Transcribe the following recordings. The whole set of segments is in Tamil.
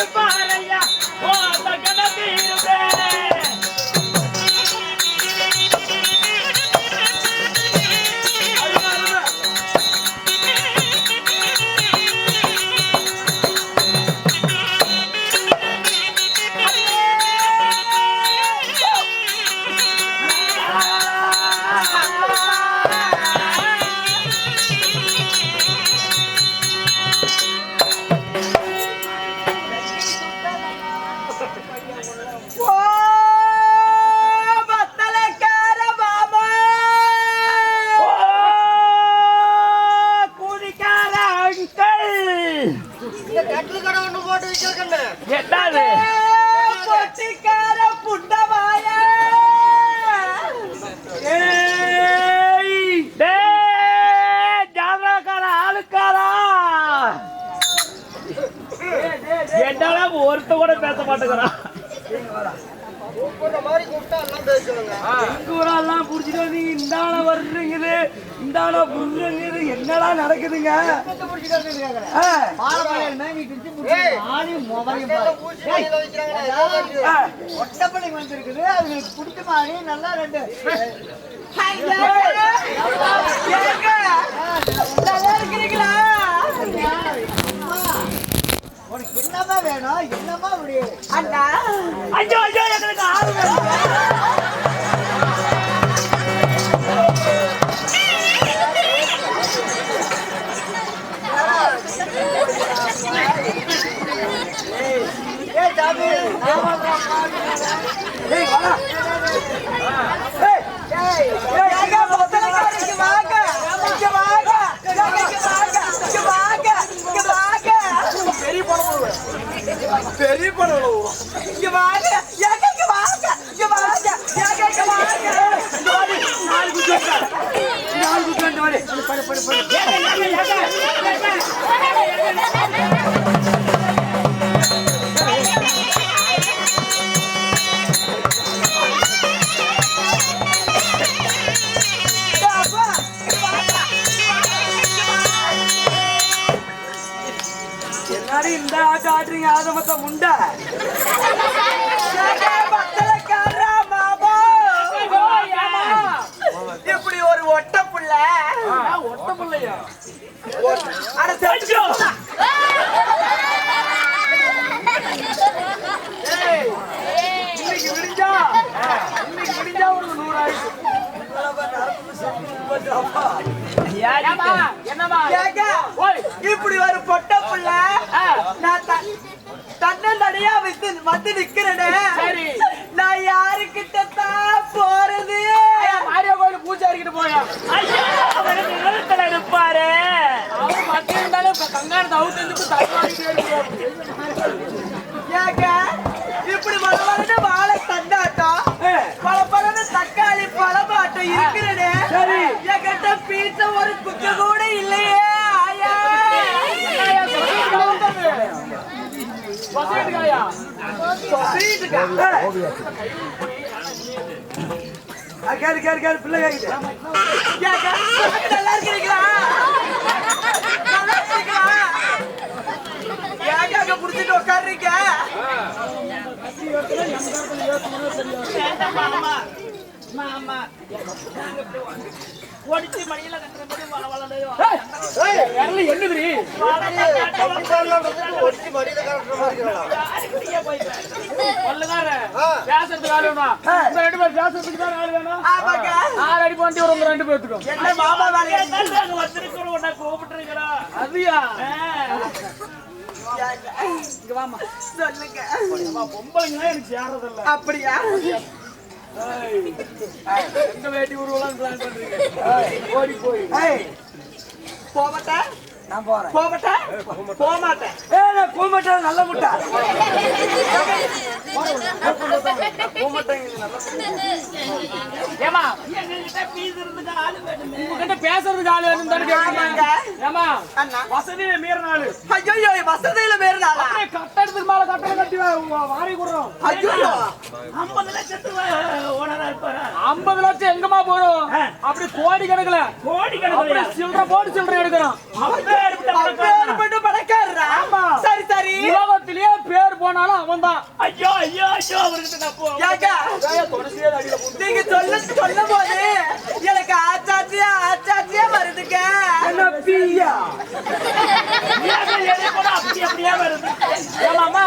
வந்து ஆ. ஒட்டப்பள்ளி வந்திருக்குது. அதுங்களுக்கு பிடிச்ச மாதிரி நல்லா ரெண்டு. நல்லா இருக்கிறீங்களா? உனக்கு என்னமா வேணும்? என்னமா அப்படி அண்ணா. ஐயோ ஐயோ எங்களுக்கு ஆறு பெரிய படம் இங்க வாங்க. ஏங்க, இங்க வாங்க. இங்க வாங்க. ஏங்க, இங்க வாங்க. இங்க வாடி. நாலு குட்டி வைக்க. நாலு குட்டி வந்து வாடி. படு, படு, படு. ஏங்க, ஏங்க, ஏங்க. இந்த ஆட்டு ஆட்டுறீங்க அதை மொத்தம் உண்டா இப்படி ஒரு ஒட்ட புள்ளையா? அட தெரிஞ்சோ இன்னைக்கு விடிஞ்சா? இன்னைக்கு விடிஞ்சா ஒரு இப்படி ஒரு பொட்ட புள்ள நான் தன்னந்தனியா வந்து வந்து நிக்கிறேனே. நான் யாருக்கிட்ட தான் போறது மாரியா கோயில் பூஜாரிக்கிட்ட போயா? நிலத்துல இருப்பாரு அவன் மத்தியம் இருந்தாலும் கங்காரத்தை அவுத்து இருந்துட்டு பீச்ச ஒரு குச்ச கூட இல்லையே ஆயா. என்னய்யா, சொசைட்டிக்கா வந்தது? சொசைட்டிக்காயா? வீட்டுக்கா கேளு கேளு கேளு பிள்ளை கேக்குது. ஏங்க நல்லா இருக்கிறீங்களா? நல்லா இருக்கிறீங்களா? ஏங்க அங்க புடிச்சிட்டு உட்காருறீங்க ரெண்டு கூப்பிட்டுருக்கிறா. அதுயா? இங்க வாமா. சொல்லுங்க. அம்மா, பொம்பளைங்கலாம் எனக்கு சேர்றதில்ல. அப்படியா? எங்க வேட்டி உருவலாம் பிளான் பண்றீங்க ஓடி போய் நான் போறேன் போக மாட்டேன் ஏ நான் நல்ல முட்டா ஏமா எங்ககிட்ட பேசுறதுக்கு ஆளு உங்ககிட்ட பேசுறதுக்கு வேணும் ஏமா வசதியில மீறின ஆளு ஐயோ வசதியில மேறினாளா கட்டடத்துக்கு மேல கட்டடம் கட்டி வாரி கொடுறோம் ஐயோ ஐம்பது லட்சத்துக்கு ஐம்பது லட்சம் எங்கம்மா போறோம்? அப்படி கோடி கணக்குல. கோடி அப்படி சில்லற போட்டு சில்லற எடுக்கிறோம். அப்பேற்பட்ட பணக்காரரா? ஆமா. சரி சரி. உலகத்திலேயே பேர் போனாலும் அவன் தான் ஐயோ ஐயோ ஐயோ அவருக்கு நான் போ ஏங்க நீங்க சொல்ல சொல்லும் போது எனக்கு ஆச்சாச்சியா ஆச்சாச்சியா வருதுங்க. என்ன பீயா? அப்படி அப்படியே வருது. ஏமாமா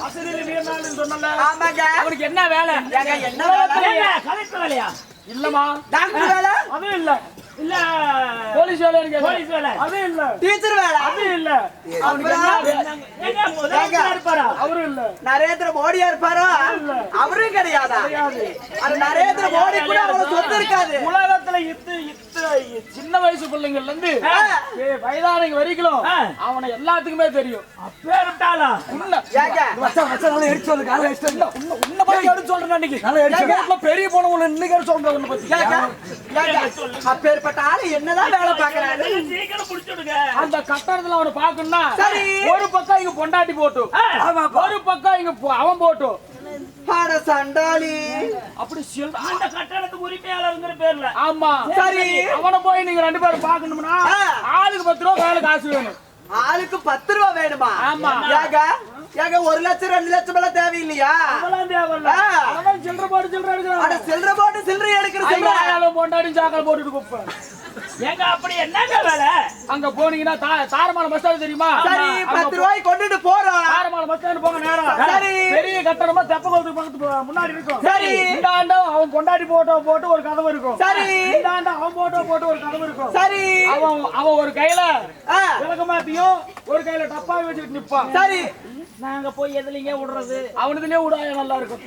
வசதியில மீறினாலும் சொன்னல? ஆமாங்க அவனுக்கு என்ன வேலை? ஏங்க என்ன வேலை? ஏங்க, கலெக்டர் வேலையா? இல்லம்மா. டாக்டர் வேலை? அதுவும் இல்ல. இல்ல. போலீஸ் வேலை இருக்கு. போலீஸ் வேலை. அதுவும் இல்ல. டீச்சர் வேலை? அதுவும் இல்ல. நரேந்திர மோடியா இருப்பாரோ? அவரும் கிடையாதா? அது நரேந்திர மோடி கூட அவ்வளவு சொத்து இருக்காது. உலகத்துல இத்து சின்ன வயசு பிள்ளைங்கள்ல இருந்து வயதானவங்க வரைக்கும். அவனை எல்லாத்துக்குமே தெரியும். உன்ன ஏங்க. உன்ன- உன்னை பத்தி எடுத்து சொல்றேன் அன்னைக்கு வீட்டுல பெரிய போன உன்னை இன்னைக்கு எடுத்து சொல்றேன் உன்னை பத்தி. ஏங்க. ஏங்க. அப்பேற்பட்ட ஆளு என்னதான் வேலை பாக்குறாரு அந்த கட்டடத்துல அவனை பாக்கணும்னா சரி. ஒரு பக்கம் இங்க பொண்டாட்டி போட்டும் ஒரு பக்கம் இங்க அவன் போட்டும் ஆட சண்டாளி. அப்படி சொல்ற அந்த கட்டடத்துக்கு உரிமையாளருங்கிற பேர்ல. ஆமா. சரி. அவனை போய் நீங்க ரெண்டு பேரும் பாக்கணும்னா. ஆளுக்கு பத்து ரூபா வேலை காசு வேணும். ஆளுக்கு பத்து ரூபா வேணுமா? ஆமா. ஏங்க ஏங்க ஒரு லட்சம் ரெண்டு லட்சம் எல்லாம் தேவையில்லையா? சில்லற போட்டு சில்லற அட எடுக்கிறான் சில்லற போட்டு சில்லறை. எடுக்கிற பொண்டாட்டி சாக்கல் போட்டுட்டு குப்பேன் ஏங்க அப்படி என்னங்க வேலை? அங்க போனீங்கன்னா தா- தாரமலை பஸ் ஸ்டாண்ட் தெரியுமா? சரி பத்து ரூபாய் கொண்டுட்டு போறோம் தாரமலை பஸ் ஸ்டாண்ட் போங்க நேரம் சரி. பெரிய கட்டணமா தெப்பகுளத்துக்கு பக்கத்து முன்னாடி இருக்கும். சரி. இந்த ஆண்டு அவன் பொண்டாட்டி போட்டோ போட்டு ஒரு கதவு இருக்கும். சரி. இந்த ஆண்டு அவன் போட்டோ போட்டு ஒரு கதவு இருக்கும். சரி. அவன் அவன் ஒரு கையில விளக்கமாத்தியும் ஒரு கையில டப்பா வச்சுட்டு நிப்பான். சரி. நாங்க போய் எதுலீங்க விடுறது? அவனதுலயே விடாய நல்லா இருக்கும்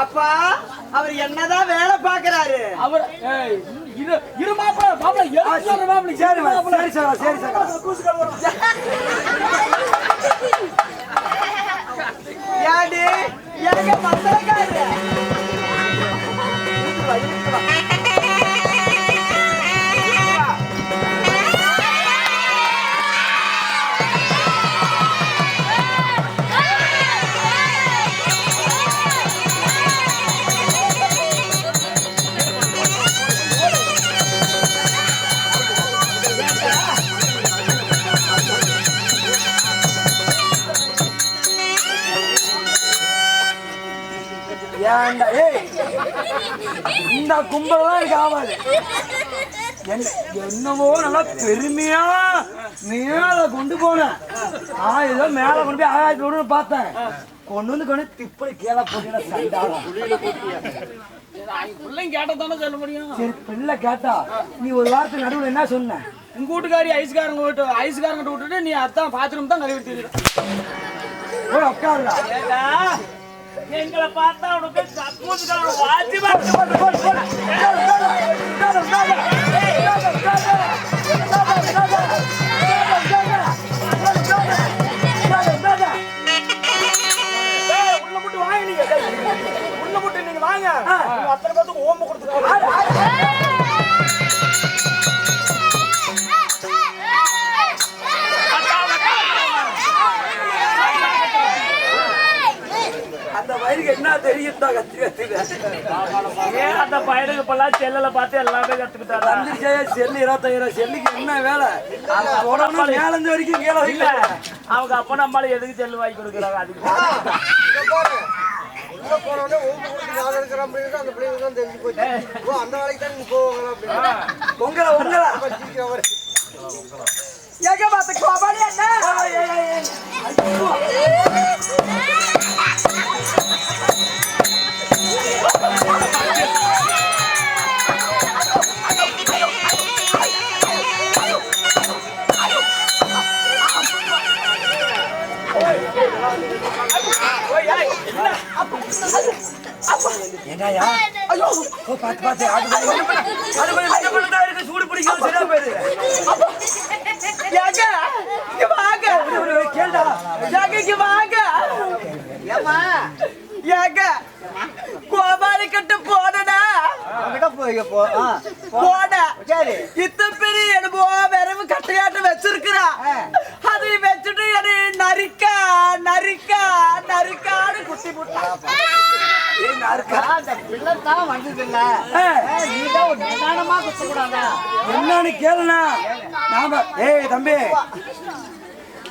அப்பா அவர் என்னதான் வேலை பாக்குறாரு அவர் இரு இரு மாப்பிள மாப்பிள எதுக்கு சொல்ற மாப்பிள சரி சரி சார் சரி ஏடி ஏங்க மத்தக்காரு ஏன்டா ஏய் இந்த கும்பல் தான் எனக்கு ஆகாது என்ன- என்னவோ நல்லா பெருமையா மேல கொண்டு போனேன் ஆ ஏதோ மேல கொண்டு போய் ஆயிரத்தி விடுன்னு பார்த்தேன். கொண்டு வந்து கொண்டு திப்படி கீழே போட்டு பிள்ளை கேட்டா நீ ஒரு வாரத்துக்கு நடுவில் என்ன சொன்ன? உங்க வீட்டுக்காரி ஐஸ்காரங்க விட்டு ஐஸ்காரங்க விட்டுட்டு நீ அதான் பாத்ரூம் தான் கழுவி உட்காருடா. எங்களை பார்த்தா உனக்கு கக்கூசுக்காரன் வாத்தி போடு, போடு, போடு. உட்காரு, உட்காரு. என்ன தெரியும்? தான் கத்து கத்துக்க ஏன் அந்த பையனுக்கு இப்பெல்லாம் செல்லுல பார்த்து எல்லாமே கத்துக்கிட்டாங்க வந்துருச்சே செல்லு இருபத்தாயிரம் செல்லுக்கு என்ன வேலை? அது தொடர்ந்து மேலேந்து வரைக்கும் கீழே இல்ல அவங்க அப்பா நம்மளால எதுக்கு செல்லு வாங்கி கொடுக்குறாங்க அதுக்கு? உள்ள போனோடனே நான் இருக்கிறேன் அப்படின்னு அந்த பிள்ளைங்க தான் தெரிஞ்சு போச்சு. ஓ அந்த வேலைக்கு தான் நீங்க போவாங்களா அப்படின்னு. உங்களை உங்களை சிரிக்கிறவர் எங்க பார்த்து கோபாலி அண்ணா? என்னையா? ஐயோ ஓ பாத்து பாத்து அது அது கொஞ்சம் என்ன பண்ணதா இருக்கு சூடு பிடிக்கும் சரியா போயிரு எங்க இங்க வாங்க. ஒரு கேள்டா. எங்க இங்க வாங்க. ஏமா எங்க கோபாலி கிட்ட போனடா அவங்கிட்ட போய் போ. ஆ போன சரி. இத்த பெரிய என்னமோ வெறும் கட்டையாட்டு வச்சிருக்கிறா. அதை நரிக்கா நரிக்கா நரிக்கான்னு குத்தி போட்டா. ஏன் இருக்கா அந்த பிள்ளை தான் வந்தது இல்ல நீ தான் ஒரு நிதானமா குத்த கூடாதா என்னன்னு கேளுண்ணா. நாம ஏய் தம்பி.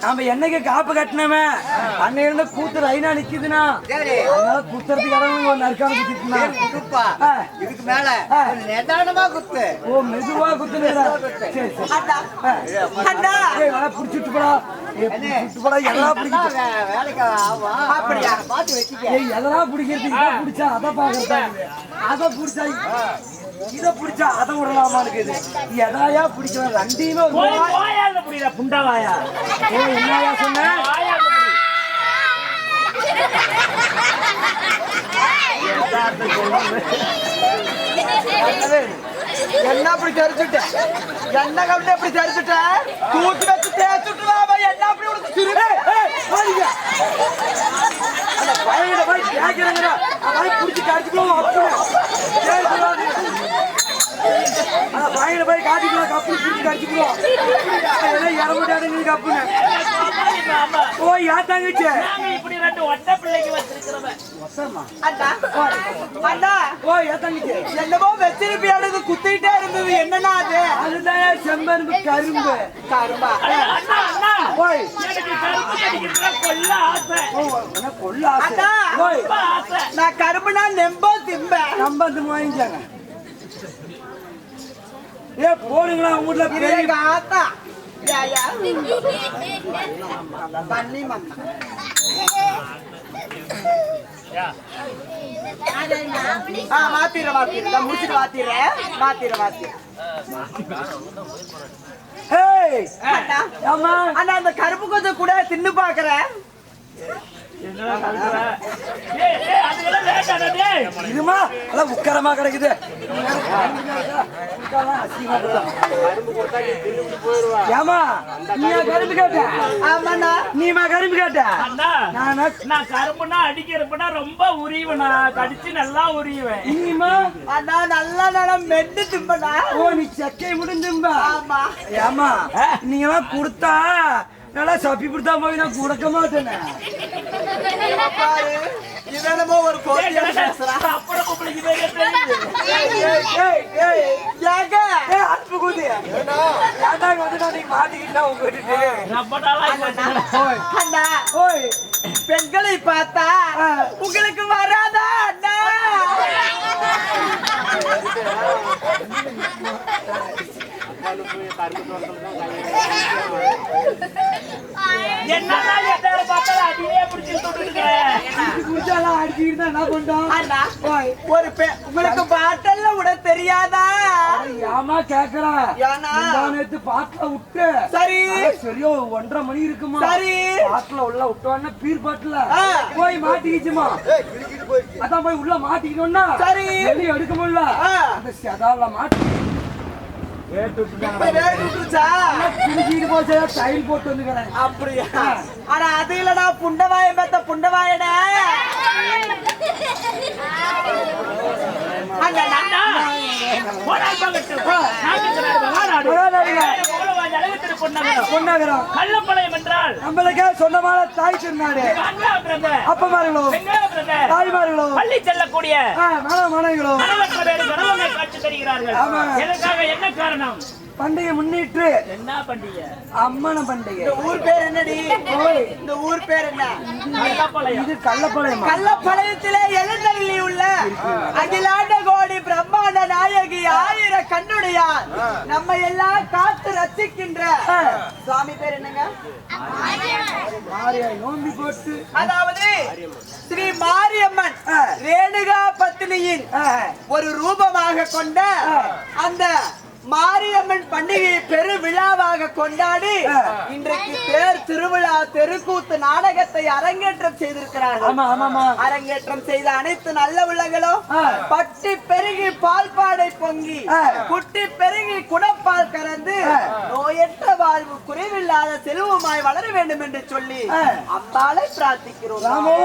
நாம என்னைக்கு காப்பு கட்டினமே? அன்னை இருந்த கூத்து லைனா நிக்குதுண்ணா. சரி அதனால குத்துறதுக்கு இடம் ஒரு நற்கால குத்திட்டுனா. இதுக்கு மேல நிதானமா குத்து. ஓ மெதுவா வர புடிச்சிட்டு போடா. ஏய் புடிச்சிட்டு போடா எல்லாம் அதான் பிடிக்கும் வே- வேலைக்கு ஆகும் அப்படியா? பார்த்து வச்சுக்க. ஏய் எதெல்லாம் பிடிக்கிறது இதை பிடிச்சா அதை பாக்குறதா அதை பிடிச்சா இதை பிடிச்சா அதை விடலாமா இருக்குது எதாயா பிடிக்கலாம் ரெண்டையுமே போயால புரியுதா புண்டாவாயா ஏய் என்னயா சொன்ன? வாயால என்ன அப்படி தெரிச்சுட்ட என்ன கவிதை அப்படி தெரிச்சுட்ட தூக்கி வச்சு தேய்ச்சுட்டுலாமா என்ன அப்படி உனக்கு சிறுமே அந்த பையனை போய் கேட்கிறேங்கடா. அவன் புடிச்சு கடிச்சுக்குவோம் அந்த பையனை போய் ஓ, யா தங்கச்சி. நாங்க இப்படி ரெண்டு ஒட்ட பிள்ளைக்கு வச்சிருக்கிறவன் ஒத்தரமா? அண்ணா அண்ணா ஓ, யா தங்கச்சி. என்னமோ வச்சிருப்பியானது குத்திட்டே இருந்தது. என்னன்னா அது? அதுதான் செம்பரும்பு கரும்பு. கரும்பா. அண்ணா அண்ணா. ஓய், எனக்கு கருப்பு கடிக்கிறதுல கொல்ல ஆசை. ஓ, உனக்கு கொள்ள ஆசை. அண்ணா. ஓய், ஆசை. நான் கரும்புனா நெம்போ திம்ப. நம்ம வந்து வாங்கிச்சாங்க ஏ போடுங்களா உங்க வீட்டுல பெரிய ஆத்தா. பண்ணி மம்மா மாத்திர மாத்திர முடிச்சுட்டு மாத்திர மாத்திர அம்மா. அண்ணா அந்த கருப்பு கொஞ்சம் கூட தின்னு பாக்குறேன் இதுமா எல்லாம் உக்கரமா கிடக்குது. ஏமா நீ கரும்பு கேட்ட? ஆமாண்ணா. நீமா கரும்பு கேட்ட? அண்ணா, நானா நான் கரும்புனா அடிக்கிறப்பனா ரொம்ப உரிவேனா கடிச்சு நல்லா உரிவேன். நீமா அண்ணா நல்லா நல்லா மென்னு திம்பண்ணா. ஓ நீ செக்கை முடிஞ்சும்பா. ஆமா. ஏமா நீங்க எல்லாம் கொடுத்தா நல்லா சப்பி போய் நான் கொடுக்க மாட்டேனே. பாரு இதனமோ ஒரு பெண்களை பார்த்தா. உங்களுக்கு வராதா அண்ணா? என்னதான் எத்தனை பார்த்தாலும் அடியே பிடிச்சி இருக்கிறேன் அடிச்சுக்கிட்டு என்ன பண்றோம் ஒரு பெ- உங்களுக்கு பாட்டெல்லாம் விட தெரியாதா ஏமா கேக்குறா ஏன்னா? முந்தா நேத்து பாட்டுல விட்டு சரி அட சரியோ ஒன்றரை மணி இருக்குமா சரி. பாட்டுல உள்ள விட்டோன்னு பீர் பாட்டுல ஆ. போய் மாட்டிக்கிச்சுமா அதான் போய் உள்ள மாட்டிக்கணும்னா சரி. வெளிய எடுக்க முடியல ஆ. அந்த செதால மாட்டி அப்படியா? ஆனா அது இல்லடா புண்டவாய. உலகம் அழகுத்திரு பொன்னகரம். கள்ளப்பாளையம் என்றால் நம்மளுக்கே சொந்தமான தாய் திருநாடு. அப்பமார்களோ? தாய்மார்களோ? பள்ளி செல்லக்கூடிய ஆ, மன தருகிறார்கள். எதற்காக? என்ன காரணம்? பண்டிகை முன்னிட்டு என்ன பண்டிகை? அம்மன பண்டிகை. இந்த ஊர் பேர் என்னடி? இந்த ஊர் பேர் என்ன? இது கள்ளப்பாளையம்? கள்ளப்பாளையத்திலே எழுந்தள்ளி உள்ள அகிலாண்ட கோடி பிரம்மாண்ட நாயகி ஆயிர கண்ணுடையார். நம்ம எல்லாம் காத்து ரசிக்கின்ற. சுவாமி பேர் என்னங்க? நோம்பி போட்டு. அதாவது ஸ்ரீ மாரியம்மன். ரேணுகா பத்தினியின் ஒரு ரூபமாக கொண்ட அந்த மாரியம்மன் பண்டிகையை பெரு விழாவாக கொண்டாடி. இன்றைக்கு தேர் திருவிழா தெருக்கூத்து நாடகத்தை அரங்கேற்றம் செய்திருக்கிறார்கள் அரங்கேற்றம் செய்த அனைத்து நல்ல உள்ளங்களும். பட்டி பெருகி பால்பாடை பொங்கி. குட்டி பெருகி குடப்பால் கறந்து. நோயற்ற வாழ்வு குறைவில்லாத செல்வமாய் வளர வேண்டும் என்று சொல்லி ஆ. அம்பாளை பிரார்த்திக்கிறோம் ராமோ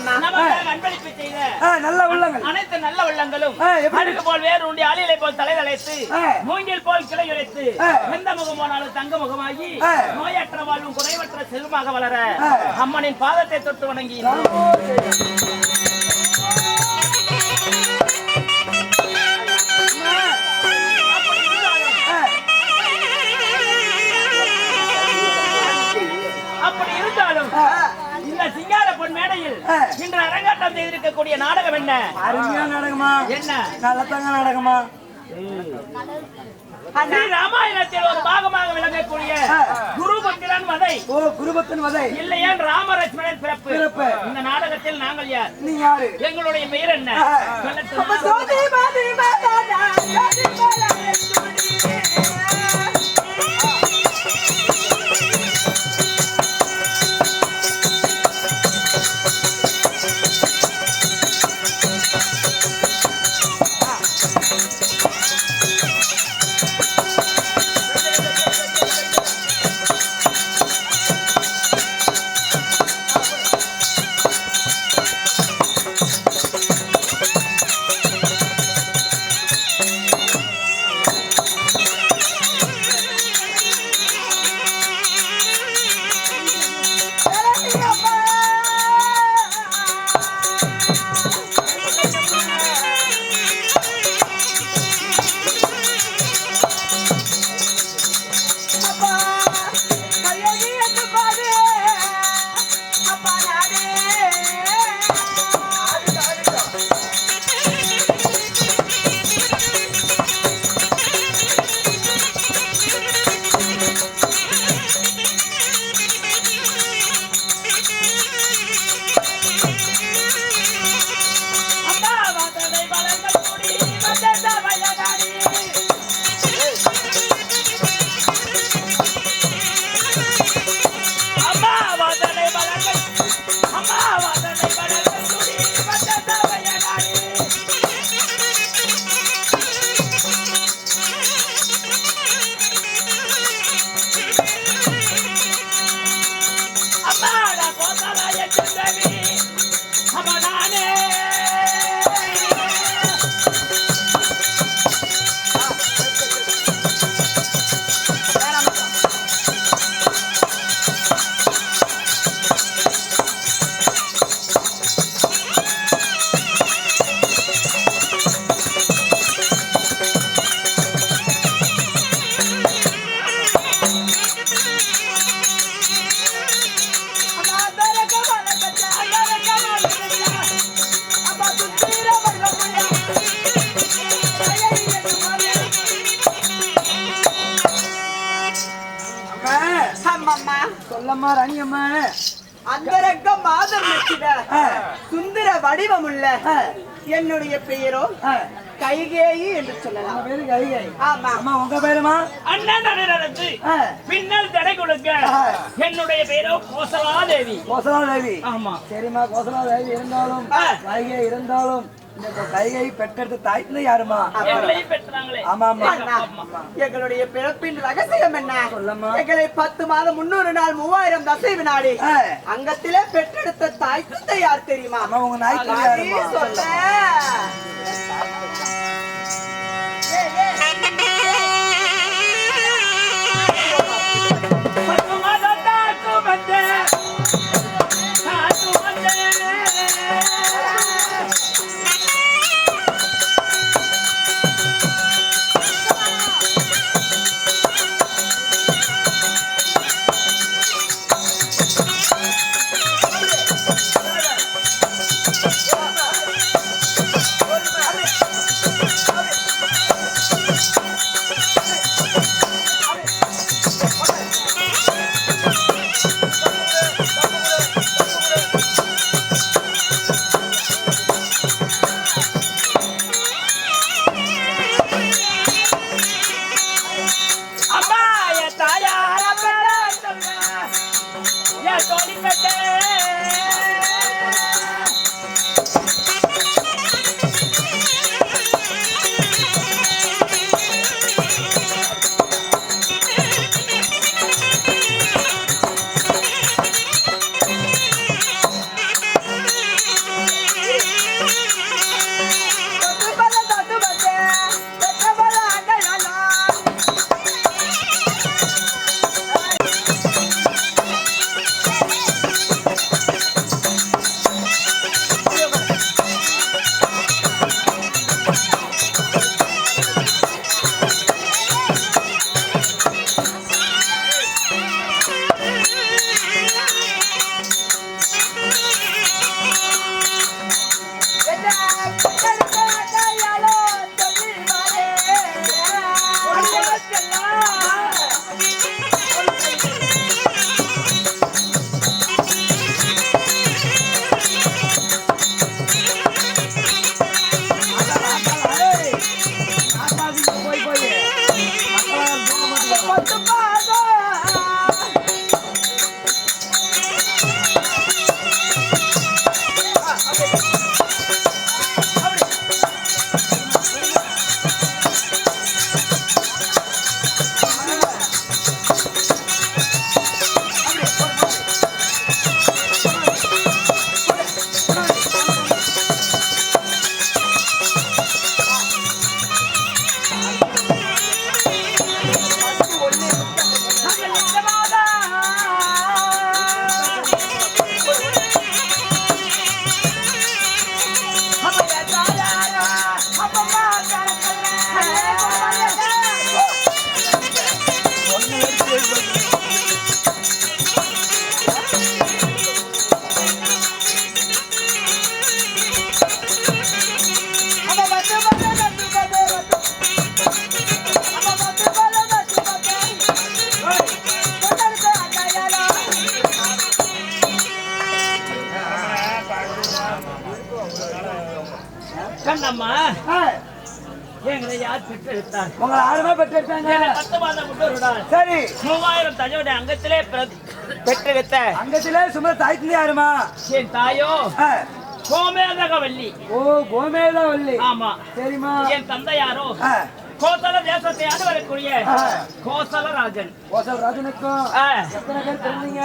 அன்பளிப்பு செய்த நல்ல உள்ளங்கள் அனைத்து நல்ல உள்ளங்களும்? அழுகு போல் வேறு உண்டி ஆளிலை போல் தலை தலைத்து ஆ. மூங்கில் போல் கிளை உரைத்து ஆ. எந்த முகமானாலும் தங்க முகமாகி. நோயற்ற வாழ்வும் குறைவற்ற செல்வமாக வளர. அம்மனின் பாதத்தை தொட்டு வணங்கி ஆ. இன்று அரங்காட்டம் செய்திருக்கக்கூடிய நாடகம் என்ன? அருமையா நாடகமா? என்ன? நல்லதாங்க நாடகமா? ராமாயணத்தில் ஒரு பாகமாக விளங்கக்கூடிய ஆ. குருபத்திரன் வதை. ஓ குருபத்தன் வதை. இல்லையேன் ராமலட்சுமணன் பிறப்பு? பிறப்பு. இந்த நாடகத்தில் நாங்கள் யார்? நீ யாரு? எங்களுடைய பெயர் என்ன? சொல்லம்மா ராணியம்மா அந்தரங்க மாதம் நட்சிட ஆ. சுந்தர வடிவமுள்ள. என்னுடைய பெயரோ கைகேயி என்று சொல்லலாம். பேரு கைகை ஆமா. அம்மா உங்க பேருமா? அண்ணன் நடந்து பின்னல் தடை கொடுக்க. என்னுடைய பேரோ கோசலாதேவி. கோசலா தேவி ஆமா. சரிம்மா கோசலா தேவி இருந்தாலும். கைகை இருந்தாலும் கைகை பெற்றெடுத்த தாய்த்துல யாருமா? ஆமா எங்களுடைய பிறப்பின் ரகசியம் என்ன? சொல்லம்மா. எங்களை பத்து மாதம் முன்னூறு நாள் மூவாயிரம் தசை வினாடி. அங்கத்திலே பெற்றெடுத்த தாய் தந்தை யார் தெரியுமா? உங்க நாய் நீ யாருமா? சொல்ல. பத்து ஆ, எங்களை யார் பெற்றெடுத்தார்? உங்களை ஆறுமா பெற்றெடுத்தாங்க? பத்து மாதம் முன்னோருடன் சரி. மூவாயிரம் தஜோட அங்கத்திலே பிற- பெற்றெடுத்த. அங்கத்திலே சும்மா தாய்த்துல யாருமா? என் தாயோ? ஆ, கோமேதகவல்லி. ஓ கோமேதா வள்ளி ஆமா. சரிம்மா. என் தந்தையாரோ? கோசல தேசத்தை ஆண்டு வரக்கூடிய ஆ. கோசலராஜன் கோசல் ராஜனுக்கும். எத்தனை பேர் தெரிஞ்சீங்க.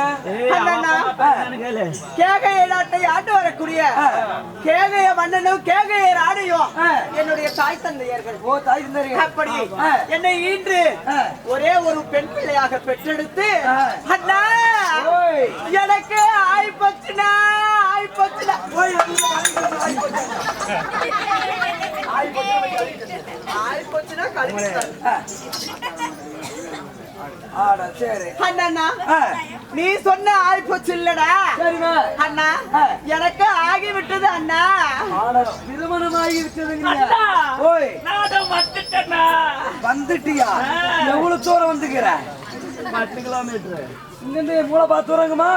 கேகைய நாட்டை ஆண்டு வரக்கூடிய கேகைய மன்னனும் கேகைய ராணியும். என்னுடைய தாய் தந்தையர்கள் ஓ தாய் தந்தரி அப்படி. என்னை ஈன்று. ஒரே ஒரு பெண் பிள்ளையாக பெற்றெடுத்து. அண்ணா. எனக்கு ஆய் போச்சுனா ஆய் போச்சுனா ஓய், ஆய் போச்சுனா கழுவிட்டார் ஆ. ஆடா சரி அண்ணா நீ சொன்ன ஆய் போச்சு இல்லடா அண்ணா. எனக்கு ஆகி விட்டது அண்ணா ஆடா திருமணமாகி விட்டதுங்க. வந்துட்டியா. எவ்வளவு தூரம் வந்துக்கிற? பத்து கிலோமீட்டர் இங்கிருந்து மூளை பார்த்து வரங்கம்மா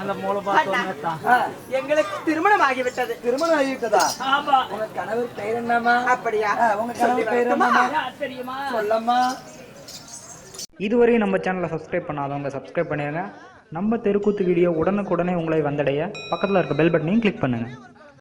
அந்த மூளை பார்த்தோம் ஆ, எங்களுக்கு திருமணம் ஆகிவிட்டது திருமணம் ஆகிவிட்டதா? ஆமா. உங்க கணவர் பெயர் என்னம்மா? அப்படியா? உங்க கணவர் பெயர் என்னம்மா? யார் தெரியுமா? சொல்லம்மா. இதுவரையும் நம்ம சேனலை சப்ஸ்கிரைப் பண்ணாதவங்க சப்ஸ்கிரைப் பண்ணிடுங்க நம்ம தெருக்கூத்து வீடியோ உடனுக்குடனே உங்களை வந்தடைய. பக்கத்தில் இருக்க பெல் பட்டனையும் கிளிக் பண்ணுங்கள்